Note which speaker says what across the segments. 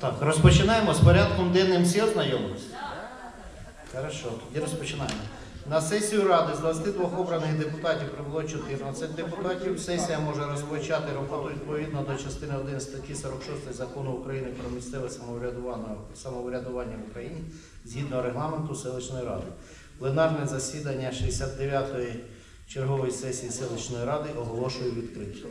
Speaker 1: Так, розпочинаємо з порядком денним всі ознайомились? Хорошо, тоді розпочинаємо. На сесію Ради з 22 обраних депутатів прибуло 14 депутатів. Сесія може розпочати роботу відповідно до частини 1 статті 46 Закону України про місцеве самоврядування в Україні згідно регламенту селищної ради. Пленарне засідання 69-ї чергової сесії селищної ради оголошую відкритим.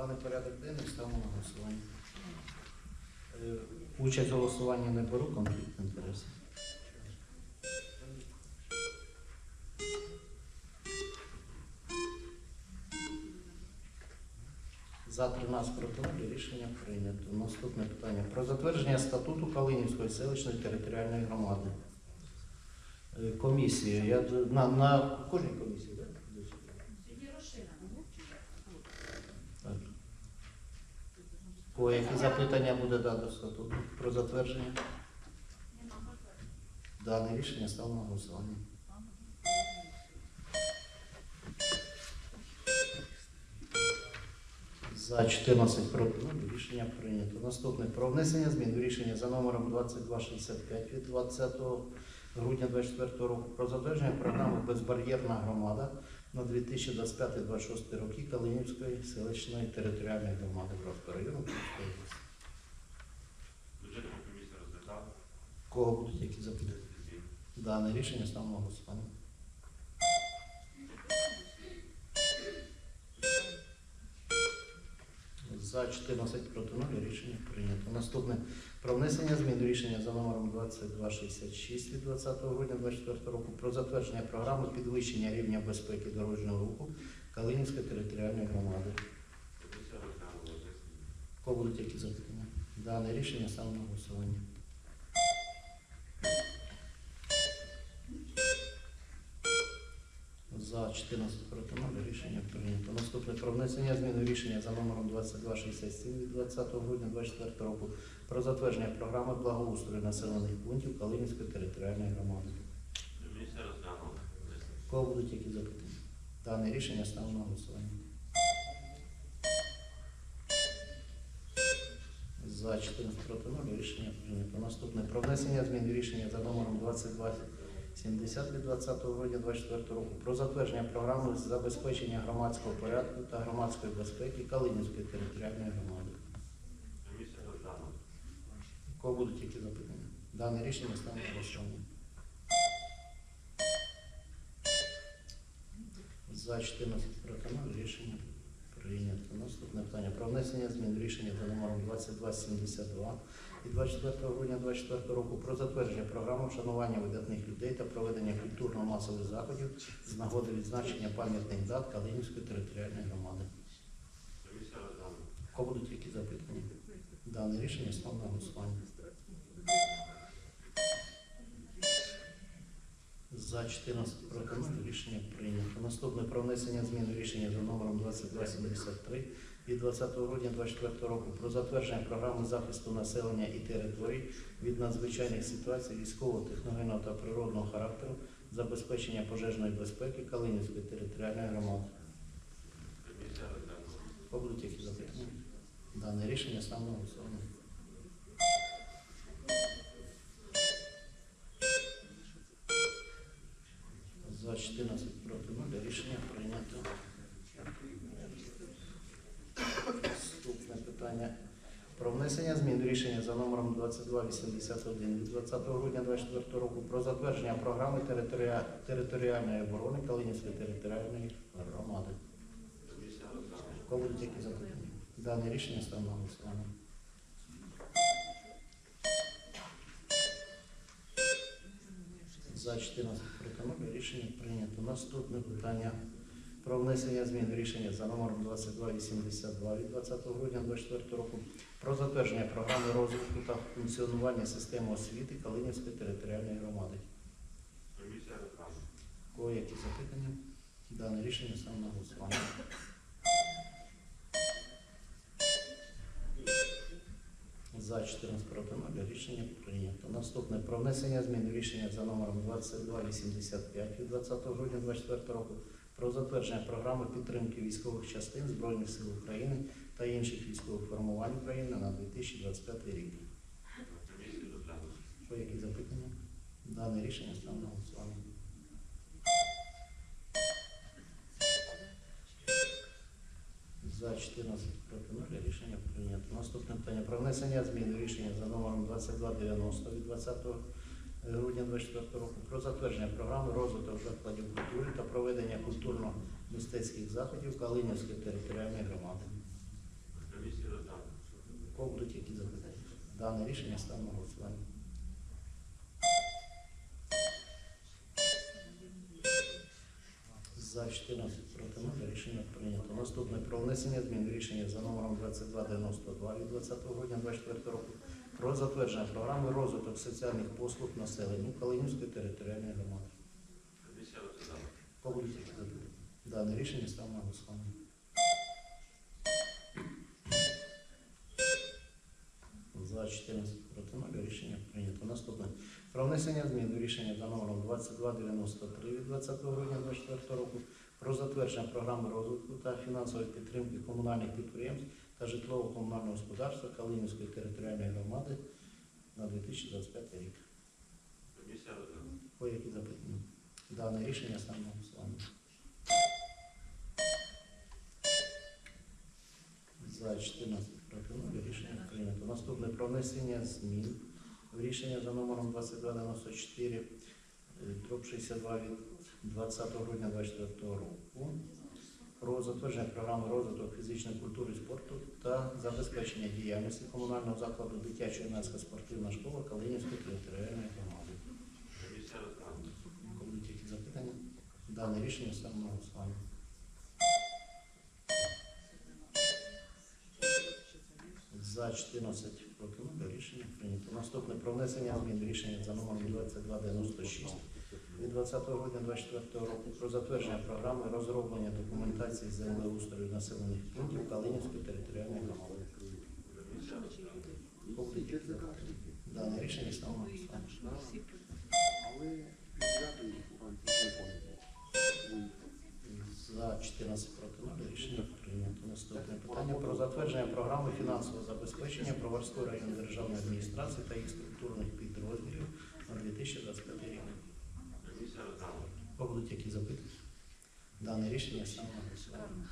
Speaker 1: Даний порядок денний ставимо на голосування. Е, Участь в голосуванні не беру, конфлікт інтересів. За 13 проти нуль рішення прийнято. Наступне питання. Про затвердження статуту Калинівської селищної територіальної громади. Е, Комісія. Я на, на кожній комісії, так? Так. По які запитання буде дано статуту про затвердження? Дане рішення ставимо на голосування. За 14 проти рішення прийнято. Наступне про внесення змін до рішення за номером 2265 від 20 грудня 2024 року про затвердження програми Безбар'єрна громада на 2025-2026 роки Калинівської селищної територіальної громади Бровського району. Київської області.
Speaker 2: Бюджетна комісія розглядала.
Speaker 1: Кого будуть які запитання? Дане рішення ставимо на голосування. За 14 проти 0 рішення прийнято. Наступне про внесення змін до рішення за номером 2266 від 20 грудня 2024 року про затвердження програми підвищення рівня безпеки дорожнього руху Калинівської територіальної громади. Кого будуть які запитання? Дане рішення ставимо на голосування. За 14 проти 0 рішення прийнято. Наступне про внесення змін у рішення за номером 2267 від 20 грудня 2024 року про затвердження програми благоустрою населених пунктів Калинівської територіальної громади.
Speaker 2: Комісія розглянула.
Speaker 1: Кого будуть які запитання? Дане рішення ставимо на голосування. За 14 проти 0 рішення прийнято. Наступне про внесення змін рішення за номером 2270 від 20 грудня 2024 року про затвердження програми забезпечення громадського порядку та громадської безпеки Калинівської територіальної громади. Кого будуть які запитання? Дане рішення ставимо на. За 14 проти 0 рішення прийнято. Наступне питання про внесення змін рішення за номером 2272 від 24 грудня 2024 року про затвердження програми вшанування видатних людей та проведення культурно-масових заходів з нагоди відзначення пам'ятних дат Калинівської територіальної громади. Кого будуть які запитання? Дане рішення став на голосування. За 14 проти рішення прийнято. Наступне про внесення змін у рішення за номером 2273 від 20 грудня 2024 року про затвердження програми захисту населення і територій від надзвичайних ситуацій військового, техногенного та природного характеру, забезпечення пожежної безпеки Калинівської територіальної громади. Побудуть які запитання? Дане рішення стане на голосування. За 14 проти 0 рішення прийнято. Наступне питання. Про внесення змін до рішення за номером 2281 від 20 грудня 2024 року про затвердження програми територіа- територіальної оборони Калинівської територіальної громади. Кого будуть які запитання? Дане рішення стане голосування. За 14 проти 0 рішення прийнято. Наступне питання про внесення змін в рішення за номером 2282 від 20 грудня 2024 року про затвердження програми розвитку та функціонування системи освіти Калинівської територіальної громади.
Speaker 2: Комісія.
Speaker 1: Кого які запитання? Дане рішення стане на голосування. За 14 проти 0 рішення прийнято. Наступне про внесення змін рішення за номером 2285 від 20 грудня 2024 року про затвердження програми підтримки військових частин Збройних сил України та інших військових формувань України на 2025 рік. Що які запитання? Дане рішення стане голосування. За 14 проти 0 рішення прийнято. Наступне питання про внесення змін до рішення за номером 2290 від 20 грудня 2024 року про затвердження програми розвиток закладів культури та проведення культурно-мистецьких заходів Калинівської територіальної громади. Будуть які запитання? Дане рішення стане голосування. За 14 проти 0 рішення прийнято. Наступне про внесення змін рішення за номером 2292 від 20 грудня 2024 року про затвердження програми розвиток соціальних послуг населенню Калинівської територіальної громади. Запитання? Дане рішення ставимо на голосування. За 14 проти 0 рішення прийнято. Наступне. Про внесення змін до рішення за номером 2293 від 20 грудня 2024 року про затвердження програми розвитку та фінансової підтримки комунальних підприємств та житлово-комунального господарства Калинівської територіальної громади на 2025 рік. По які запитання? Дане рішення на голосування. За 14 проти рішення прийнято. Наступне про внесення змін в рішення за номером 2294 е, дроб 62 від 20 грудня 2024 року про затвердження програми розвитку фізичної культури і спорту та забезпечення діяльності комунального закладу дитяча юнацька спортивна школа Калинівської територіальної громади. Запитання? Дане рішення стане на голосування. За 14 проти 0 рішення прийнято. Наступне про внесення змін рішення за номером 2296 від 20 грудня 2024 року про затвердження програми розроблення документації землеустрою населених пунктів Калинівської територіальної громади. Дане рішення стало на голосування. За 14 проти 0 рішення прийнято. Наступне питання про затвердження програми фінансового забезпечення Броварської районної державної адміністрації та їх структурних підрозділів на 2025 рік. Будуть які запитання? Дане рішення саме голосування.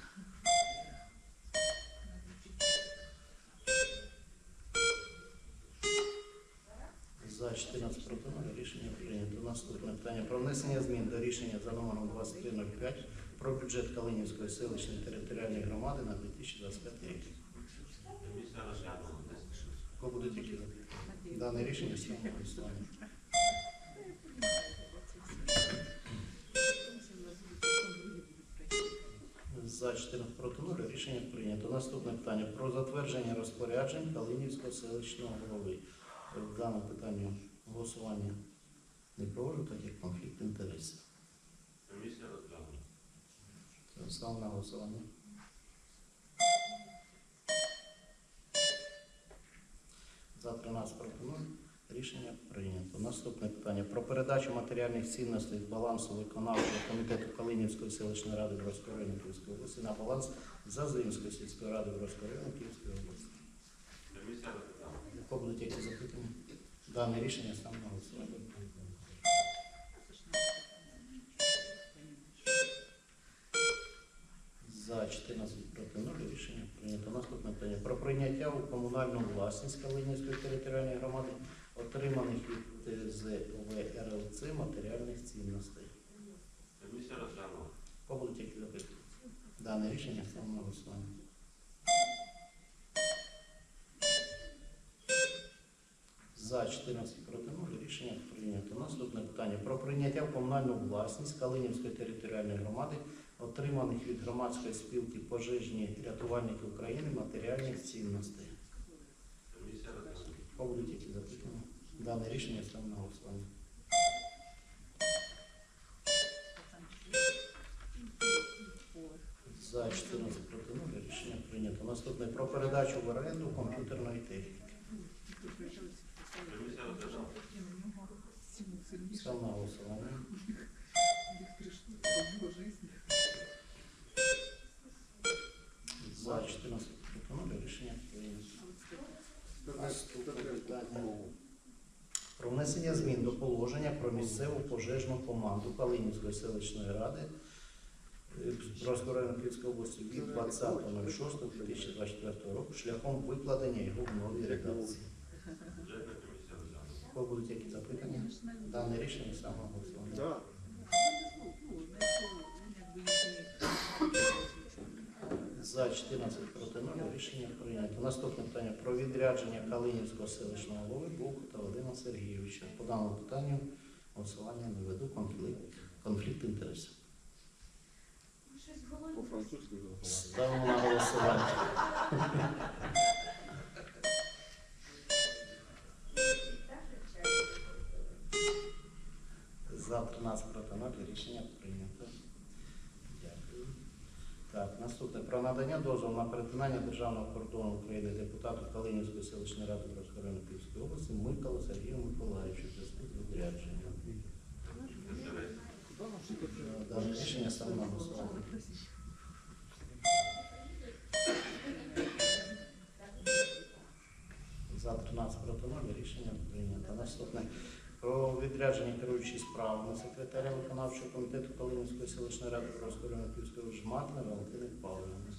Speaker 1: За 14 проти 0 рішення прийнято. Наступне питання про внесення змін до рішення за номером 2305 про бюджет Калинівської селищної територіальної громади на 2025 рік. Кого будуть які? Дане рішення на голосування. За 14 проти 0 рішення прийнято. Наступне питання про затвердження розпоряджень Калинівського селищного голови. В даному питанні голосування не проводжу, так як конфлікт інтересів.
Speaker 2: Комісія
Speaker 1: Ставимо на голосування. За 13 проти 0 рішення прийнято. Наступне питання про передачу матеріальних цінностей з балансу виконавчого комітету Калинівської селищної ради Бровської району Київської області на баланс Зазимської сільської ради Бровської району Київської області.
Speaker 2: Комісія
Speaker 1: будуть які запитання? Дане рішення саме на голосування. За 14 проти 0 рішення прийнято. Наступне питання про прийняття у комунальну власність Калинівської територіальної громади отриманих від ТЗВРЛЦ матеріальних цінностей.
Speaker 2: Комісія розглянула.
Speaker 1: Яко будуть які запитання? Дане рішення саме на голосування. За 14 проти 0 рішення прийнято. Наступне питання про прийняття в комунальну власність Калинівської територіальної громади, отриманих від громадської спілки пожежні рятувальники України матеріальних цінностей.
Speaker 2: Комісія розглянула.
Speaker 1: Будуть які запитання? Дане рішення стане на голосування. За 14 проти 0 рішення прийнято. Наступне про передачу в оренду комп'ютерної техніки.
Speaker 2: Комісія
Speaker 1: на голосування. За 14 проти 0 рішення. Наступне питання. Про внесення змін до положення про місцеву пожежну команду Калинівської селищної ради е, Бровської району Київської області від 20.06.2024 року шляхом викладення його в новій редакції. Кого будуть які запитання? Дане рішення саме голосування.
Speaker 3: Да.
Speaker 1: За 14 проти 0 рішення прийнято. Наступне питання про відрядження Калинівського селищного голови Бовкута Вадима Сергійовича. По даному питанню голосування не веду конфлікт, конфлікт інтересів. Ставимо на голосування. За 13 проти 0 рішення прийнято. Дякую. Так, наступне про надання дозволу на перетинання державного кордону України депутату Калинівської селищної ради району Київської області Миколу Сергію Миколаївичу зв'язку з відрядженням. Дане рішення саме на голосування. За 13 проти 0 рішення прийнято. Наступне про відрядження керуючої справами секретаря виконавчого комітету Калинівської селищної ради району Київської області Жматна Валентини Павлівни.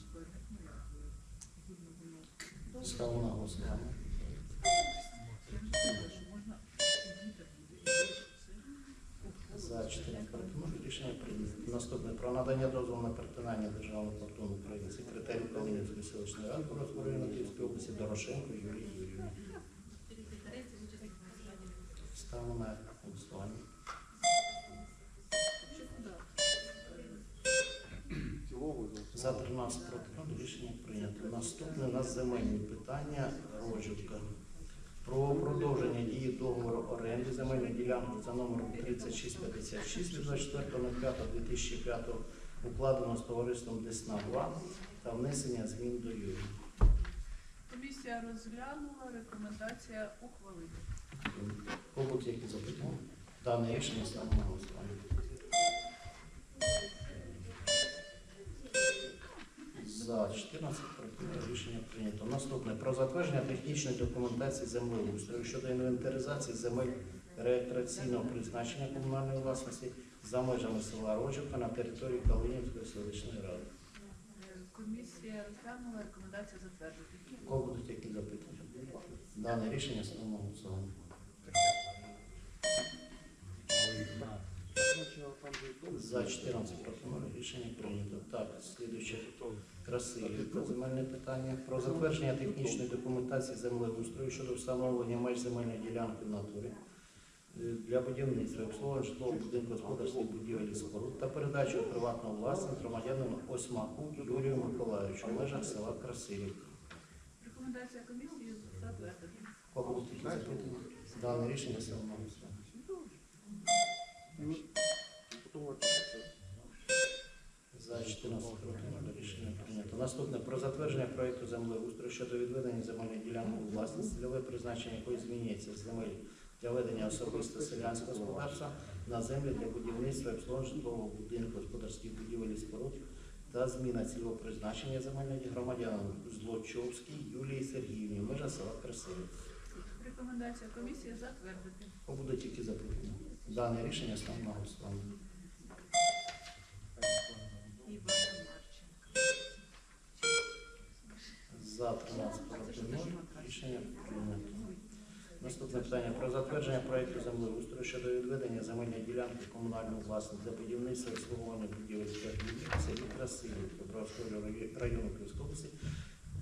Speaker 1: Ставимо на голосування. За 14 проти 0 рішення прийнято. Наступне про надання дозволу на перетинання державного кордону України секретарю Калинівської селищної ради Бровської району Київської області Дорошенко Юрій Ставимо на голосування.
Speaker 3: За
Speaker 1: За 13 проти 0 рішення прийнято. Наступне у нас земельні питання розвитка. Про продовження дії договору оренди земельної ділянки за номером 3656 від 24.05.2005 укладено з товариством Десна 2 та внесення змін до ЮРІ.
Speaker 3: Комісія розглянула, рекомендація ухвалити.
Speaker 1: Побут які запитання? Дане рішення ставимо на голосування. За 14 проти рішення прийнято. Наступне про затвердження технічної документації землеустрою щодо інвентаризації земель рекреаційного призначення комунальної власності за межами села Рожівка на території Калинівської селищної ради.
Speaker 3: Комісія розглянула, рекомендація затвердити.
Speaker 1: Кого будуть які запитання? Дане рішення ставимо на голосування. За 14 проти рішення прийнято. Так, слідуюче Красилівка, земельне питання. Про затвердження технічної документації землеустрою щодо встановлення меж земельної ділянки в натурі е, для будівництва обслуговування житлового будинку господарських будівель і споруд та передачу у приватну власність громадянину Осьмаку Юрію Миколаївичу в межах села Красилівка.
Speaker 3: Рекомендація комісії затвердити.
Speaker 1: Кого будуть запитання? Дане рішення ставимо на За 14 проти рішення прийнято. Наступне про затвердження проекту землеустрою щодо відведення земельної ділянки у власність, цільове призначення якої змінюється земель для ведення особисто селянського господарства на землі для будівництва і обслуговування житлового будинку, господарських будівель і споруд та зміна цільового призначення земельної громадянам Злочовській Юлії Сергіївні, межа села Красиві.
Speaker 3: Рекомендація комісії затвердити.
Speaker 1: Будуть тільки запитання. Дане рішення ставимо на голосування. За 13 проти 0. Рішення прийнято. Наступне питання про затвердження проекту землеустрою щодо відведення земельної ділянки в комунальну власність для будівництва обслуговування будівель в селі Красилівка Бровського району Київської області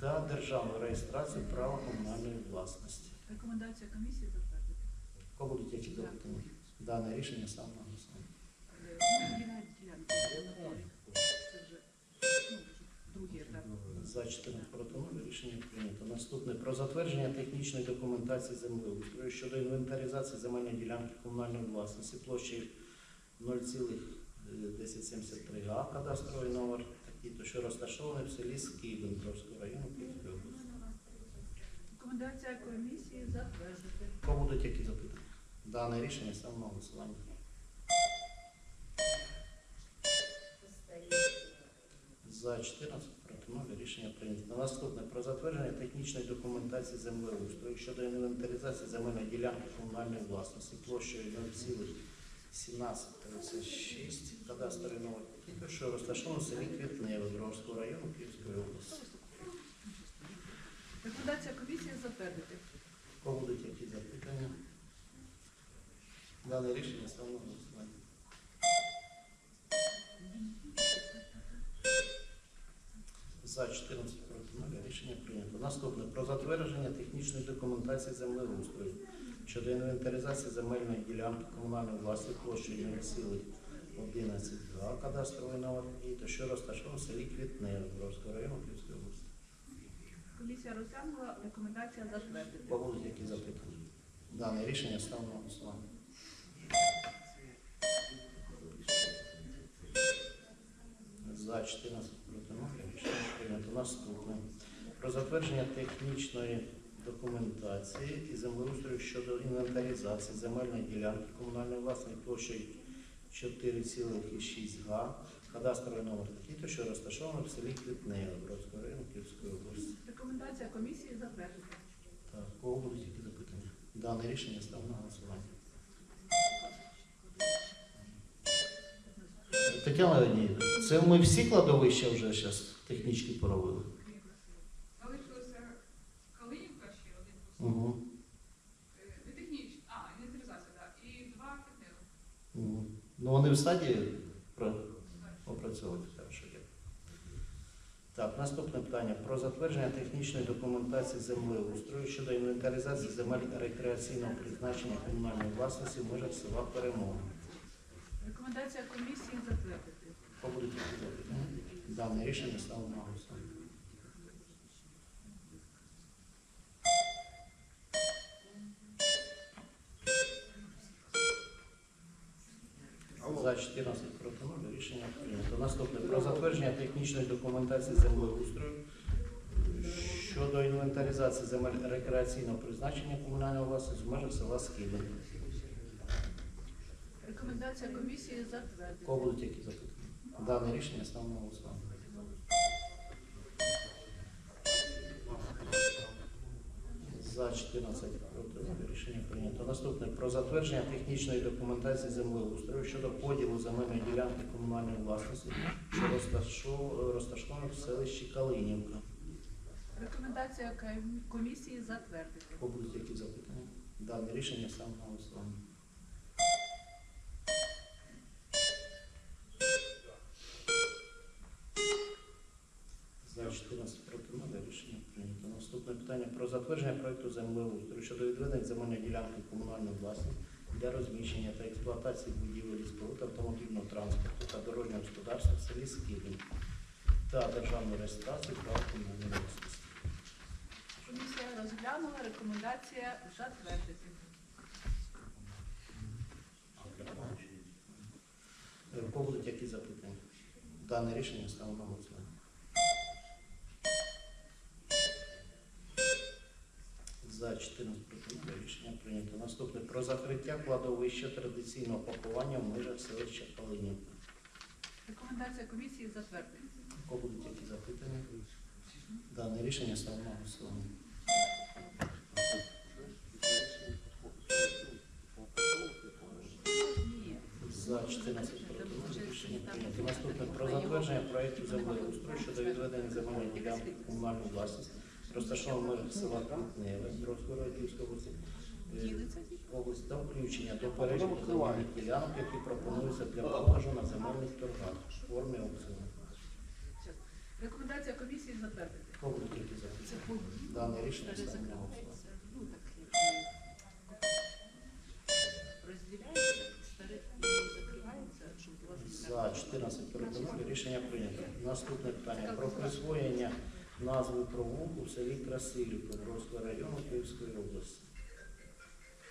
Speaker 1: та державну реєстрацію права комунальної власності.
Speaker 3: Рекомендація комісії затвердити.
Speaker 1: Кого будуть які запитання? Дане рішення саме на голосування.
Speaker 3: Вже ну.
Speaker 1: За 14 проти 0 рішення прийнято. Наступне про затвердження технічної документації землеустрою щодо інвентаризації земельної ділянки комунальної власності площею 0,1073 га, кадастровий номер такий, то що розташований в селі Скибин Дніпровського району Київської області.
Speaker 3: Рекомендація комісії затвердити.
Speaker 1: Кого будуть які запитання? Дане рішення ставимо на голосування. За 14 0 рішення прийнято. Наступне про затвердження технічної документації землеустрою щодо інвентаризації земельної ділянки комунальної власності площею 0,1736 кадастровий номер такий, що розташовано в селі Квітневе Дровського району Київської області.
Speaker 3: Рекомендація комісії затвердити.
Speaker 1: Кого будуть які запитання? Дане рішення ставимо на голосування. За 14 проти 0 рішення прийнято. Наступне про затвердження технічної документації землеустрою щодо інвентаризації земельної ділянки комунальної власності площею 0,11 га, кадастровий номер і то що розташовано в селі Квітневе Бровського району Київської області.
Speaker 3: Комісія розглянула, рекомендація затвердити.
Speaker 1: Кого які запитання? Дане рішення ставимо на голосування. За 14 проти 0 рішення прийнято. Наступне. Про затвердження технічної документації і землеустрою щодо інвентаризації земельної ділянки комунальної власної площею 4,6 га, кадастровий номер такий, що розташовано в селі Квітневе Бродського району Київської області.
Speaker 3: Рекомендація комісії затвердити.
Speaker 1: Так, кого будуть які запитання? Дане рішення став на голосування. Тетяна Леонідівна, це ми всі кладовища вже зараз технічні поробили?
Speaker 4: Залишилося Калинівка ще один.
Speaker 1: Угу.
Speaker 4: Не технічний, а, інвентаризація, так. І два квітневи.
Speaker 1: Угу. Ну вони в стадії опрацьовувати. Так, наступне питання про затвердження технічної документації землеустрою щодо інвентаризації земель рекреаційного призначення комунальної власності в межах села Перемога.
Speaker 3: Рекомендація комісії затвердити.
Speaker 1: Побудуть? Дане рішення ставимо на голосування. За 14 проти 0 рішення прийнято. Наступне про затвердження технічної документації землеустрою щодо інвентаризації земель рекреаційного призначення комунального власності в межах села Скиби.
Speaker 3: Рекомендація комісії затвердити.
Speaker 1: Кого будуть які запитання? Дане рішення ставимо на голосування. За 14 проти рішення прийнято. Наступне про затвердження технічної документації землеустрою щодо поділу земельної ділянки комунальної власності, що розташо- розташована в селищі Калинівка.
Speaker 3: Рекомендація комісії затвердити.
Speaker 1: Кого будуть які запитання? Дане рішення ставимо на голосування. За 14 проти 0 рішення прийнято. Наступне питання про затвердження проекту землеустрою щодо відведення земельної ділянки комунальної власності для розміщення та експлуатації будівель споруд автомобільного транспорту та дорожнього господарства в селі Скибін та державної реєстрації права комунальної власності.
Speaker 3: Комісія розглянула, рекомендація затвердити.
Speaker 1: Е, будуть які запитання? Дане рішення ставимо на голосування. За 14 проти рішення прийнято. Наступне про закриття кладовища традиційного пакування в межах селища Калинівка.
Speaker 3: Рекомендація комісії затвердити.
Speaker 1: У кого будуть які запитання? Дане рішення ставимо на голосування. За 14 проти рішення прийнято. Наступне про затвердження проєкту землеустрою щодо відведення земельної ділянки в комунальну розташованого в межах села Кутневе, Дроздської Радівської області, е, область та включення до переліку земельних ділянок, які пропонуються для продажу на земельних торгах в формі аукціону.
Speaker 3: Рекомендація комісії затвердити.
Speaker 1: Кого які запитання? Дане рішення ставимо на голосування. За 14 проти 0 рішення прийнято. Наступне питання про присвоєння назви провулку в селі Красилівка Бровського району Київської області.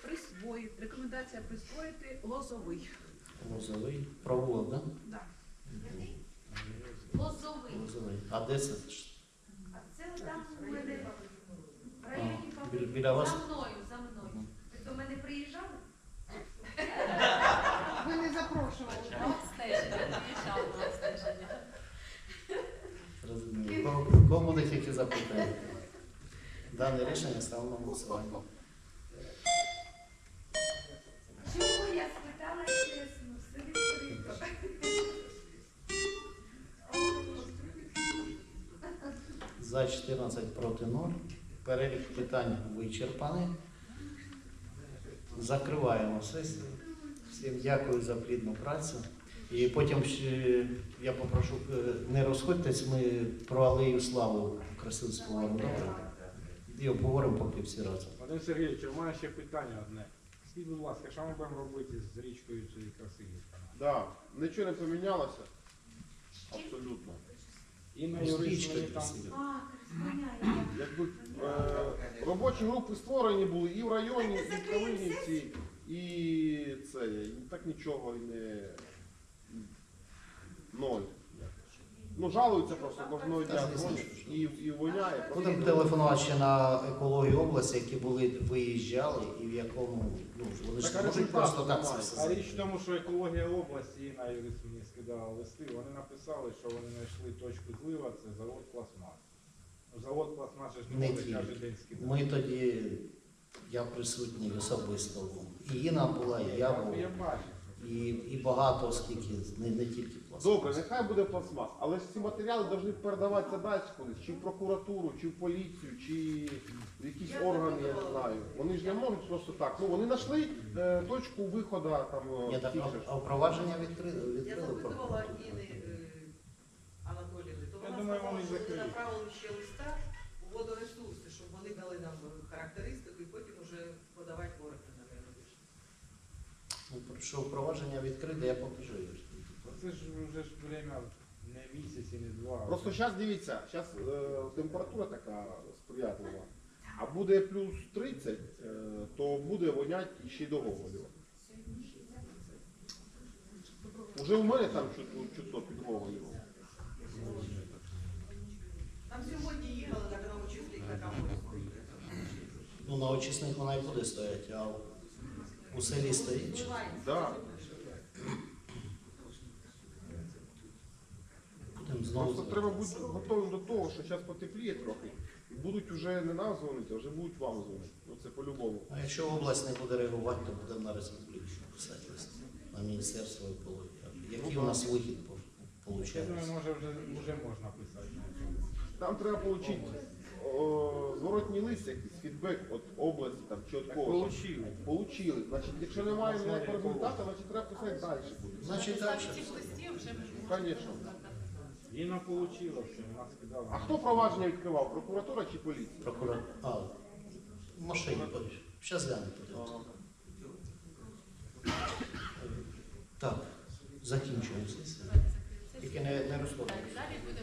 Speaker 3: Присвоїти. Рекомендація присвоїти лозовий.
Speaker 1: Лозовий провулок, да?
Speaker 3: Да.
Speaker 5: Лозовий.
Speaker 1: Лозовий. А де це?
Speaker 5: А це там в мене в районі
Speaker 1: А, біля, біля вас?
Speaker 5: За мною. Ви до мене приїжджали?
Speaker 6: Ви не запрошували.
Speaker 5: На обстеження, приїжджали на обстеження.
Speaker 1: Розумію. Кого- Кому будуть які запитання? Дане рішення ставимо на голосування.
Speaker 5: Чого я спитала чесно, все відкрито.
Speaker 1: За 14 проти 0. Перелік питань вичерпаний. Закриваємо сесію. Всім дякую за плідну працю. І потім ще я попрошу, е, не розходьтесь, ми про алею славу красиво. Добре? І обговоримо поки всі разом.
Speaker 7: Вадим Сергійович, у мене ще питання одне. Скажіть, будь ласка, що ми будемо робити з річкою цією красивою?
Speaker 8: Да, нічого не помінялося. Абсолютно.
Speaker 7: І на юридичній там.
Speaker 8: Якби е, робочі групи створені були і в районі, і в Калинівці, і це, так нічого і не ноль. Ну, жалуються просто кожного дня дзвонять і, і воняє.
Speaker 1: Будемо телефонувати ще на екологію області, які були виїжджали, і в якому ну вони ж не можуть просто так це все.
Speaker 7: А річ в тому, що екологія області і на юрист мені скидала листи, вони написали, що вони знайшли точку злива, це завод пластмас. Ну, завод пластмас ж не
Speaker 1: Не
Speaker 7: може кожен день скидати.
Speaker 1: Ми тоді, я присутній особисто. І Інна була, і я був,
Speaker 7: Я бачу.
Speaker 1: і, і багато скільки, не, не тільки пластмас.
Speaker 8: Добре, нехай буде пластмас, але ж ці матеріали повинні передаватися далі кудись, чи в прокуратуру, чи в поліцію, чи в якісь органи, я не знаю. Вони ж не можуть просто так. Ну вони знайшли е, точку виходу там е,
Speaker 1: Ні, так, а, а впровадження відкрили,
Speaker 9: Я
Speaker 1: відкрили
Speaker 9: запитувала. Інни е, Анатоліївни, то
Speaker 7: Я
Speaker 9: вона
Speaker 7: думаю,
Speaker 9: сказала,
Speaker 7: вони
Speaker 9: що вони
Speaker 7: закриють.
Speaker 9: направили ще листа у водоресурси, щоб вони дали нам характеристику і потім вже подавати в органи.
Speaker 1: Ну, що впровадження відкрите, я покажу. їх.
Speaker 7: Це ж вже ж время не місяць і не два. а
Speaker 8: Просто зараз дивіться, зараз температура така сприятлива. А буде плюс 30, е, то буде вонять ще й до Гоголєва. Уже у мене там чутно, чутно під Гоголєвом.
Speaker 9: Там сьогодні їхали так на новочисник на кампус.
Speaker 1: Ну, на очисних вона і буде стояти, а у селі стоїть.
Speaker 8: Да.
Speaker 1: Будемо знову.
Speaker 8: Просто треба бути готовим до того, що зараз потепліє трохи. І будуть вже не нам дзвонити, а вже будуть вам дзвонити. Ну це по-любому.
Speaker 1: А якщо область не буде реагувати, то будемо на республіку писати лист на міністерство екології. Який у нас вихід виходить?
Speaker 7: може вже, вже можна писати.
Speaker 8: Там треба отримати зворотній лист якийсь, фідбек від області там, чи від
Speaker 7: получили.
Speaker 8: Получили. Значить, якщо немає ніякого результату, значить треба писати далі буде.
Speaker 1: Значить, далі.
Speaker 8: Звісно.
Speaker 7: Інна отримала все, вона скидала.
Speaker 8: А хто провадження відкривав? Прокуратура чи поліція?
Speaker 1: Прокурор. А, в машині поїж. Зараз глянемо. подивимося. Так, закінчуємо. Тільки не, не розходимося.
Speaker 3: Далі буде